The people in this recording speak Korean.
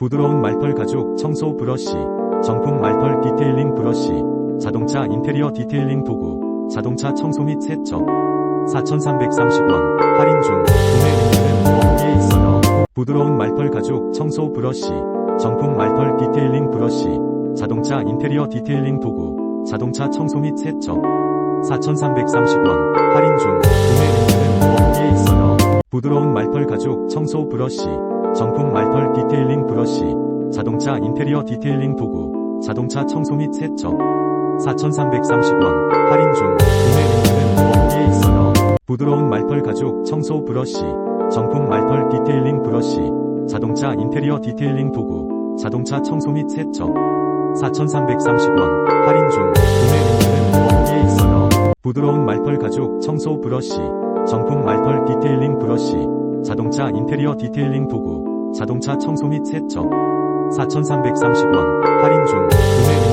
부드러운 말털 가죽 청소 브러쉬, 정품 말털 디테일링 브러쉬, 자동차 인테리어 디테일링 도구, 자동차 청소 및 세척. 4,330원, 할인 중, 구매 링크는 어디에 있어요? 부드러운 말털 가죽 청소 브러쉬, 정품 말털 디테일링 브러쉬, 자동차 인테리어 디테일링 도구, 자동차 청소 및 세척. 4,330원, 할인 중, 구매 링크는 어디에 있어요? 부드러운 말털 가죽 청소 브러쉬, 정품 말털 디테일링 브러쉬, 자동차 인테리어 디테일링 도구, 자동차 청소 및 세척. 4,330원, 할인 중, 구매 링크는 어디에 있어요? 부드러운 말털 가죽 청소 브러쉬, 정품 말털 디테일링 브러쉬, 자동차 인테리어 디테일링 도구, 자동차 청소 및 세척. 4,330원, 할인 중, 구매 링크는 어디에 있어요? 부드러운 말털 가죽 청소 브러쉬, 정품 말털 디테일링 브러쉬, 자동차 인테리어 디테일링 도구, 자동차 청소 및 세척. 4,330원, 할인 중, 구매